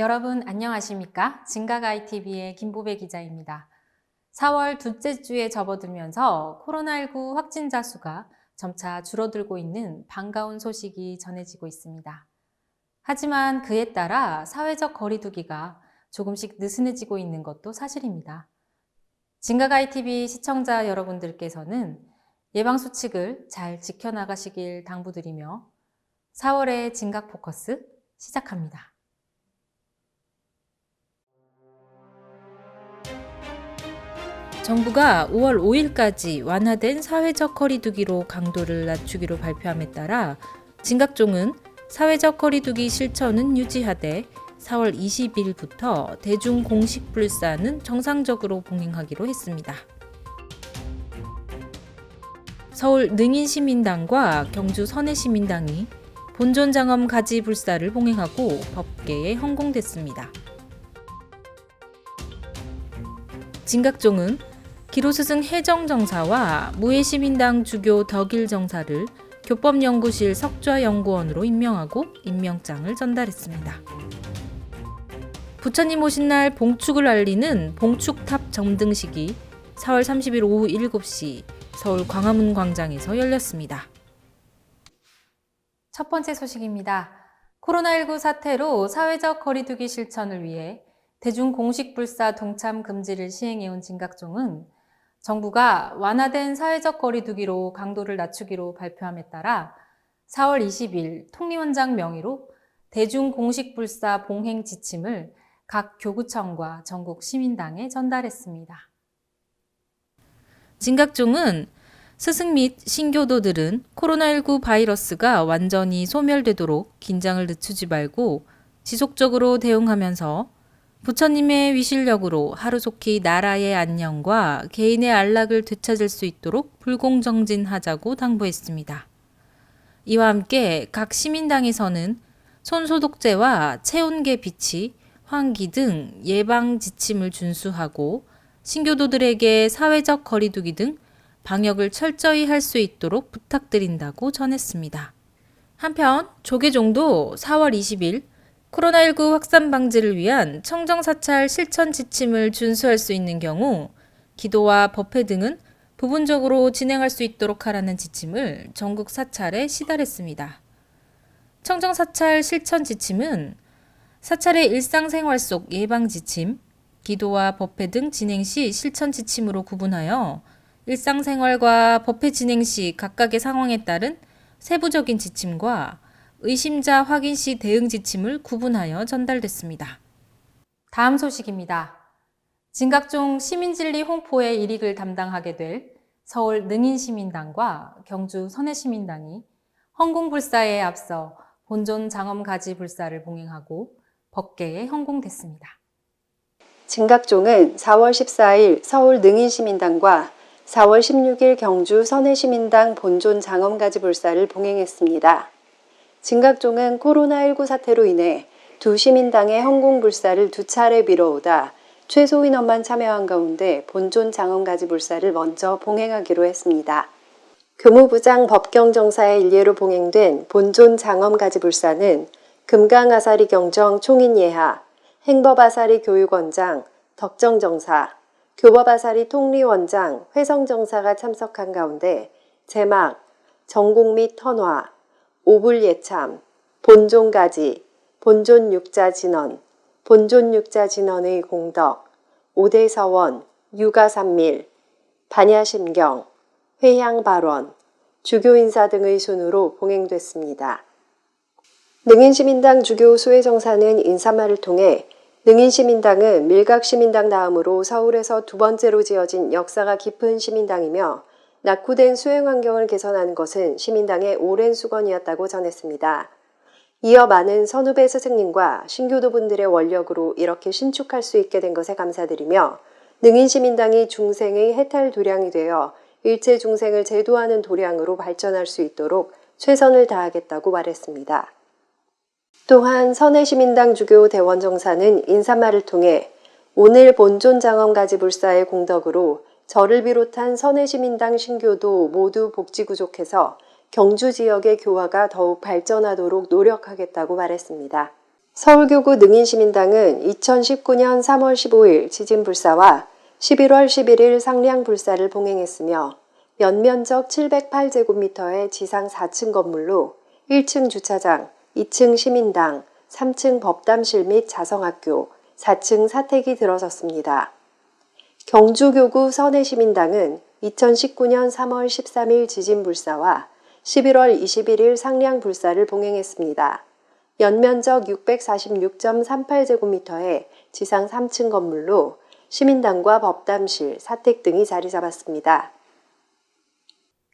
여러분 안녕하십니까? 진가가이TV의 김보배 기자입니다. 4월 둘째 주에 접어들면서 코로나19 확진자 수가 점차 줄어들고 있는 반가운 소식이 전해지고 있습니다. 하지만 그에 따라 사회적 거리두기가 조금씩 느슨해지고 있는 것도 사실입니다. 진가가이TV 시청자 여러분들께서는 예방수칙을 잘 지켜나가시길 당부드리며 4월의 진각포커스 시작합니다. 정부가 5월 5일까지 완화된 사회적 거리두기로 강도를 낮추기로 발표함에 따라 진각종은 사회적 거리두기 실천은 유지하되 4월 20일부터 대중 공식 불사는 정상적으로 봉행하기로 했습니다. 서울 능인시민당과 경주 선해시민당이 본존장엄 가지 불사를 봉행하고 법계에 헌공됐습니다. 진각종은 기로스승 해정정사와 무해시민당 주교 덕일정사를 교법연구실 석좌연구원으로 임명하고 임명장을 전달했습니다. 부처님 오신 날 봉축을 알리는 봉축탑 점등식이 4월 30일 오후 7시 서울 광화문 광장에서 열렸습니다. 첫 번째 소식입니다. 코로나19 사태로 사회적 거리두기 실천을 위해 대중 공식 불사 동참 금지를 시행해온 진각종은 정부가 완화된 사회적 거리두기로 강도를 낮추기로 발표함에 따라 4월 20일 통리원장 명의로 대중 공식 불사 봉행 지침을 각 교구청과 전국 시민당에 전달했습니다. 진각종은 스승 및 신교도들은 코로나19 바이러스가 완전히 소멸되도록 긴장을 늦추지 말고 지속적으로 대응하면서 부처님의 위실력으로 하루속히 나라의 안녕과 개인의 안락을 되찾을 수 있도록 불공정진하자고 당부했습니다. 이와 함께 각 시민당에서는 손소독제와 체온계 비치, 환기 등 예방 지침을 준수하고 신교도들에게 사회적 거리두기 등 방역을 철저히 할 수 있도록 부탁드린다고 전했습니다. 한편 조계종도 4월 20일 코로나19 확산 방지를 위한 청정사찰 실천 지침을 준수할 수 있는 경우 기도와 법회 등은 부분적으로 진행할 수 있도록 하라는 지침을 전국 사찰에 시달했습니다. 청정사찰 실천 지침은 사찰의 일상생활 속 예방 지침, 기도와 법회 등 진행 시 실천 지침으로 구분하여 일상생활과 법회 진행 시 각각의 상황에 따른 세부적인 지침과 의심자 확인 시 대응 지침을 구분하여 전달됐습니다. 다음 소식입니다. 진각종 시민진리 홍보의 일익을 담당하게 될 서울 능인시민당과 경주 선해시민당이 헌공불사에 앞서 본존 장엄 가지 불사를 봉행하고 법계에 헌공됐습니다. 진각종은 4월 14일 서울 능인시민당과 4월 16일 경주 선해시민당 본존 장엄가지 불사를 봉행했습니다. 진각종은 코로나19 사태로 인해 두 시민당의 헌공불사를 두 차례 미뤄오다 최소 인원만 참여한 가운데 본존 장엄가지 불사를 먼저 봉행하기로 했습니다. 교무부장 법경정사의 일례로 봉행된 본존 장엄가지 불사는 금강아사리 경정 총인예하, 행법아사리 교육원장, 덕정정사, 교법아사리 통리원장, 회성정사가 참석한 가운데 제막, 전공 및 헌화, 오불예참, 본존가지, 본존육자진원, 본존육자진원의 공덕, 오대서원, 육아산밀, 반야심경, 회향발원, 주교인사 등의 순으로 봉행됐습니다. 능인시민당 주교 수혜정사는 인사말을 통해 능인시민당은 밀각시민당 다음으로 서울에서 두 번째로 지어진 역사가 깊은 시민당이며 낙후된 수행 환경을 개선하는 것은 시민당의 오랜 수건이었다고 전했습니다. 이어 많은 선후배 스승님과 신교도분들의 원력으로 이렇게 신축할 수 있게 된 것에 감사드리며 능인시민당이 중생의 해탈 도량이 되어 일체 중생을 제도하는 도량으로 발전할 수 있도록 최선을 다하겠다고 말했습니다. 또한 선해시민당 주교 대원정사는 인사말을 통해 오늘 본존 장엄가지 불사의 공덕으로 저를 비롯한 선해시민당 신교도 모두 복지 구족해서 경주 지역의 교화가 더욱 발전하도록 노력하겠다고 말했습니다. 서울교구 능인시민당은 2019년 3월 15일 지진불사와 11월 11일 상량불사를 봉행했으며 연면적 708제곱미터의 지상 4층 건물로 1층 주차장, 2층 시민당, 3층 법담실 및 자성학교, 4층 사택이 들어섰습니다. 경주교구 선해시민당은 2019년 3월 13일 지진 불사와 11월 21일 상량 불사를 봉행했습니다. 연면적 646.38제곱미터의 지상 3층 건물로 시민당과 법담실, 사택 등이 자리 잡았습니다.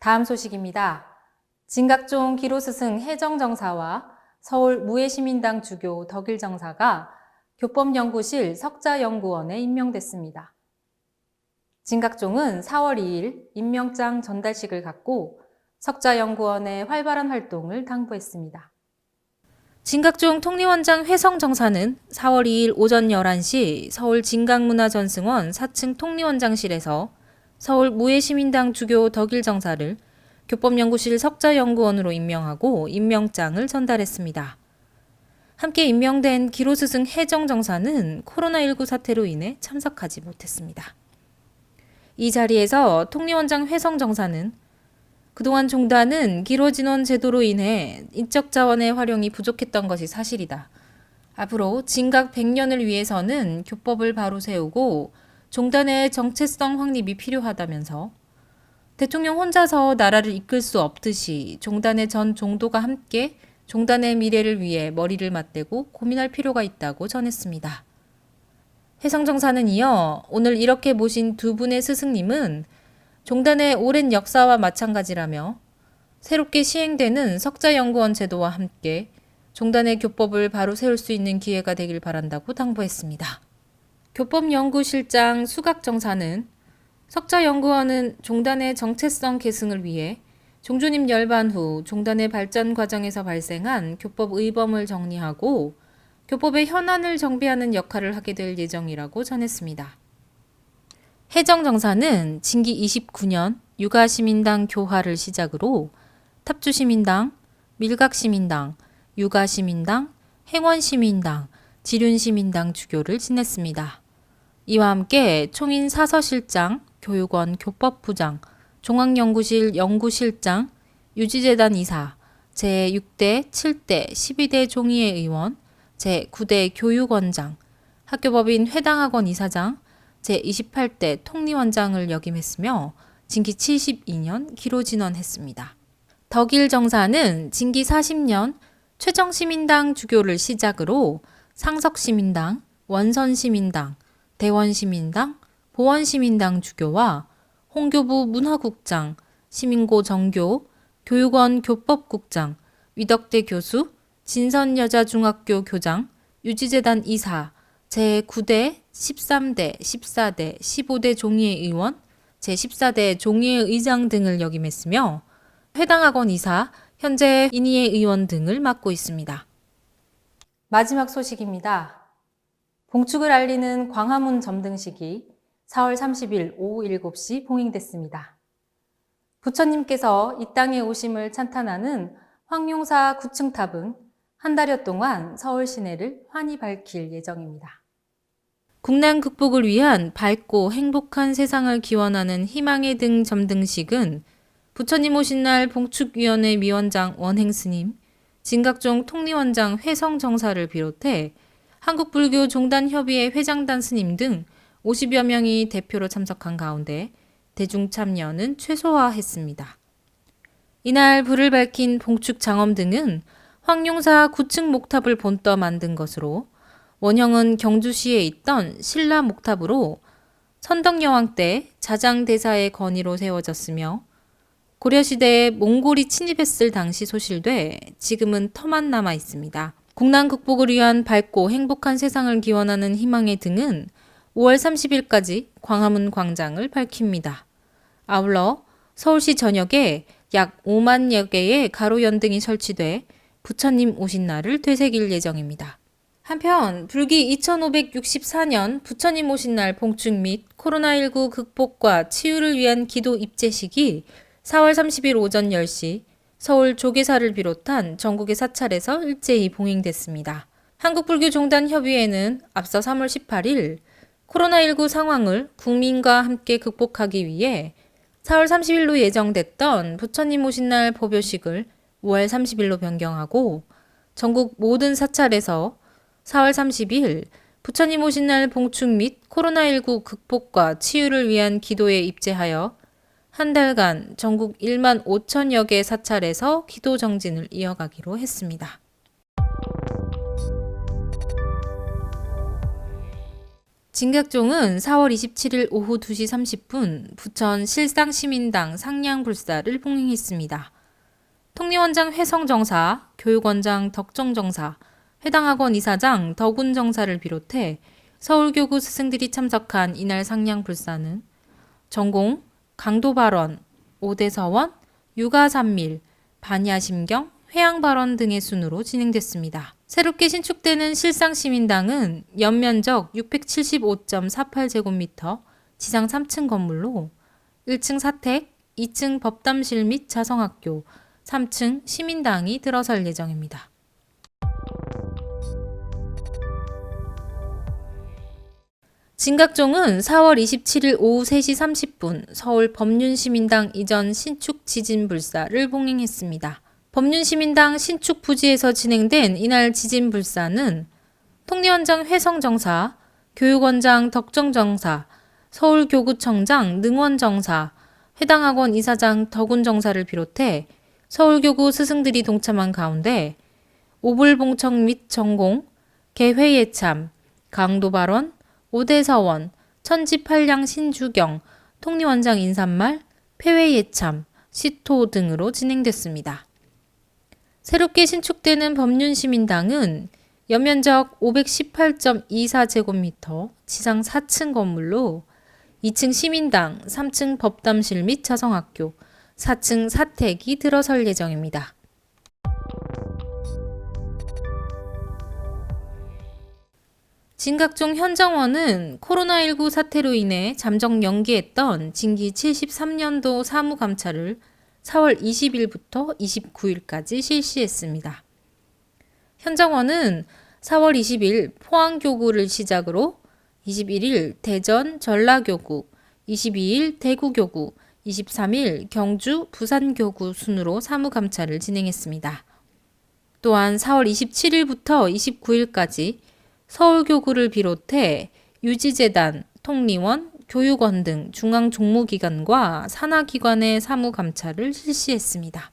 다음 소식입니다. 진각종 기로스승 해정정사와 서울 무해시민당 주교 덕일정사가 교법연구실 석자연구원에 임명됐습니다. 진각종은 4월 2일 임명장 전달식을 갖고 석자연구원의 활발한 활동을 당부했습니다. 진각종 통리원장 회성 정사는 4월 2일 오전 11시 서울 진각문화전승원 4층 통리원장실에서 서울 무해시민당 주교 덕일 정사를 교법연구실 석자연구원으로 임명하고 임명장을 전달했습니다. 함께 임명된 기로스승 해정 정사는 코로나19 사태로 인해 참석하지 못했습니다. 이 자리에서 통리원장 회성 정사는 그동안 종단은 기로진원 제도로 인해 인적 자원의 활용이 부족했던 것이 사실이다. 앞으로 진각 100년을 위해서는 교법을 바로 세우고 종단의 정체성 확립이 필요하다면서 대통령 혼자서 나라를 이끌 수 없듯이 종단의 전 종도가 함께 종단의 미래를 위해 머리를 맞대고 고민할 필요가 있다고 전했습니다. 해성정사는 이어 오늘 이렇게 모신 두 분의 스승님은 종단의 오랜 역사와 마찬가지라며 새롭게 시행되는 석자연구원 제도와 함께 종단의 교법을 바로 세울 수 있는 기회가 되길 바란다고 당부했습니다. 교법연구실장 수각정사는 석자연구원은 종단의 정체성 계승을 위해 종주님 열반 후 종단의 발전 과정에서 발생한 교법 의범을 정리하고 교법의 현안을 정비하는 역할을 하게 될 예정이라고 전했습니다. 해정 정사는 진기 29년 육아시민당 교화를 시작으로 탑주시민당, 밀각시민당, 육아시민당, 행원시민당, 지륜시민당 주교를 지냈습니다. 이와 함께 총인 사서실장, 교육원 교법부장, 종합연구실 연구실장, 유지재단 이사, 제6대, 7대, 12대 종이회 의원, 제9대 교육원장, 학교법인 회당학원 이사장, 제28대 통리원장을 역임했으며 징기 72년 기로진원했습니다. 덕일 정사는 징기 40년 최정시민당 주교를 시작으로 상석시민당, 원선시민당, 대원시민당, 보원시민당 주교와 홍교부 문화국장, 시민고 정교, 교육원 교법국장, 위덕대 교수, 진선여자중학교 교장, 유지재단 이사, 제9대, 13대, 14대, 15대 종이회 의원, 제14대 종이회 의장 등을 역임했으며 회당학원 이사, 현재 인의회 의원 등을 맡고 있습니다. 마지막 소식입니다. 봉축을 알리는 광화문 점등식이 4월 30일 오후 7시 봉행됐습니다. 부처님께서 이 땅에 오심을 찬탄하는 황룡사 9층 탑은 한 달여 동안 서울 시내를 환히 밝힐 예정입니다. 국난 극복을 위한 밝고 행복한 세상을 기원하는 희망의 등 점등식은 부처님 오신 날 봉축위원회 위원장 원행스님, 진각종 통리원장 회성정사를 비롯해 한국불교 종단협의회 회장단 스님 등 50여 명이 대표로 참석한 가운데 대중 참여는 최소화했습니다. 이날 불을 밝힌 봉축 장엄 등은 황룡사 9층 목탑을 본떠 만든 것으로 원형은 경주시에 있던 신라 목탑으로 선덕여왕 때 자장대사의 건의로 세워졌으며 고려시대에 몽골이 침입했을 당시 소실돼 지금은 터만 남아 있습니다. 국난 극복을 위한 밝고 행복한 세상을 기원하는 희망의 등은 5월 30일까지 광화문 광장을 밝힙니다. 아울러 서울시 전역에 약 5만여 개의 가로 연등이 설치돼 부처님 오신 날을 되새길 예정입니다. 한편 불기 2564년 부처님 오신 날 봉축 및 코로나19 극복과 치유를 위한 기도 입제식이 4월 30일 오전 10시 서울 조계사를 비롯한 전국의 사찰에서 일제히 봉행됐습니다. 한국불교종단협의회는 앞서 3월 18일 코로나19 상황을 국민과 함께 극복하기 위해 4월 30일로 예정됐던 부처님 오신 날 법요식을 5월 30일로 변경하고 전국 모든 사찰에서 4월 30일 부처님 오신 날 봉축 및 코로나19 극복과 치유를 위한 기도에 입재하여 한 달간 전국 1만 5천여 개 사찰에서 기도 정진을 이어가기로 했습니다. 진각종은 4월 27일 오후 2시 30분 부천 실상시민당 상량불사를 봉행했습니다. 통리원장 회성정사, 교육원장 덕정정사, 해당 학원 이사장 덕운정사를 비롯해 서울교구 스승들이 참석한 이날 상량 불사는 전공, 강도발언, 오대서원, 육아산밀, 반야심경, 회양발언 등의 순으로 진행됐습니다. 새롭게 신축되는 실상시민당은 연면적 675.48제곱미터, 지상 3층 건물로 1층 사택, 2층 법담실 및 자성학교, 3층 시민당이 들어설 예정입니다. 진각종은 4월 27일 오후 3시 30분 서울 법륜시민당 이전 신축 지진 불사를 봉행했습니다. 법륜시민당 신축 부지에서 진행된 이날 지진 불사는 통리원장 회성정사, 교육원장 덕정정사, 서울교구청장 능원정사, 해당 학원 이사장 덕운정사를 비롯해 서울교구 스승들이 동참한 가운데 오불봉청 및 전공, 개회예참, 강도 발언, 오대서원, 천지팔량 신주경, 통리원장 인사말, 폐회예참, 시토 등으로 진행됐습니다. 새롭게 신축되는 법륜시민당은 연면적 518.24제곱미터, 지상 4층 건물로 2층 시민당, 3층 법담실 및 자성학교, 4층 사택이 들어설 예정입니다. 진각종 현정원은 코로나19 사태로 인해 잠정 연기했던 징기 73년도 사무감찰을 4월 20일부터 29일까지 실시했습니다. 현정원은 4월 20일 포항교구를 시작으로 21일 대전 전라교구, 22일 대구교구, 23일 경주 부산교구 순으로 사무감찰을 진행했습니다. 또한 4월 27일부터 29일까지 서울교구를 비롯해 유지재단, 통리원, 교육원 등 중앙 종무기관과 산하기관의 사무감찰을 실시했습니다.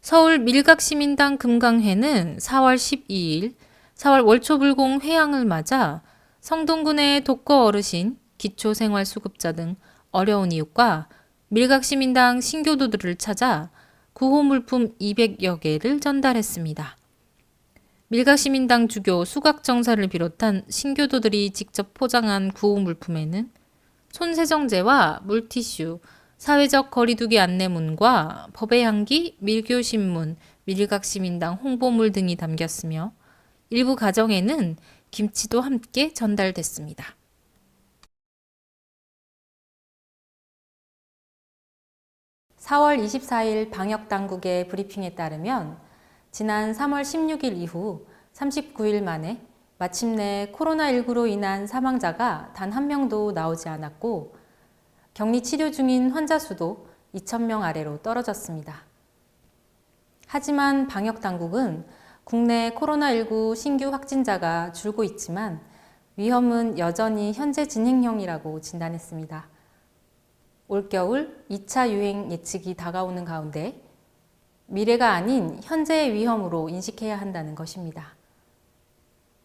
서울 밀각시민당 금강회는 4월 12일 4월 월초불공 회양을 맞아 성동군의 독거 어르신, 기초생활수급자 등 어려운 이웃과 밀각시민당 신교도들을 찾아 구호물품 200여 개를 전달했습니다. 밀각시민당 주교 수각정사를 비롯한 신교도들이 직접 포장한 구호물품에는 손세정제와 물티슈, 사회적 거리두기 안내문과 법의 향기, 밀교신문, 밀각시민당 홍보물 등이 담겼으며 일부 가정에는 김치도 함께 전달됐습니다. (4월 24일) 방역당국의 브리핑에 따르면 지난 3월 16일 이후 39일 만에 마침내 코로나19로 인한 사망자가 단 한 명도 나오지 않았고 격리 치료 중인 환자 수도 2,000명 아래로 떨어졌습니다. 하지만 방역 당국은 국내 코로나19 신규 확진자가 줄고 있지만 위험은 여전히 현재 진행형이라고 진단했습니다. 올겨울 2차 유행 예측이 다가오는 가운데 미래가 아닌 현재의 위험으로 인식해야 한다는 것입니다.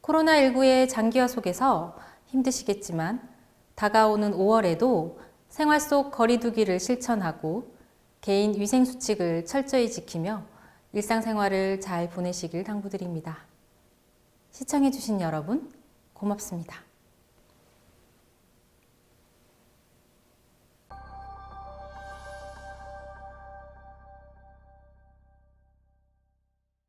코로나19의 장기화 속에서 힘드시겠지만 다가오는 5월에도 생활 속 거리두기를 실천하고 개인 위생 수칙을 철저히 지키며 일상생활을 잘 보내시길 당부드립니다. 시청해주신 여러분, 고맙습니다.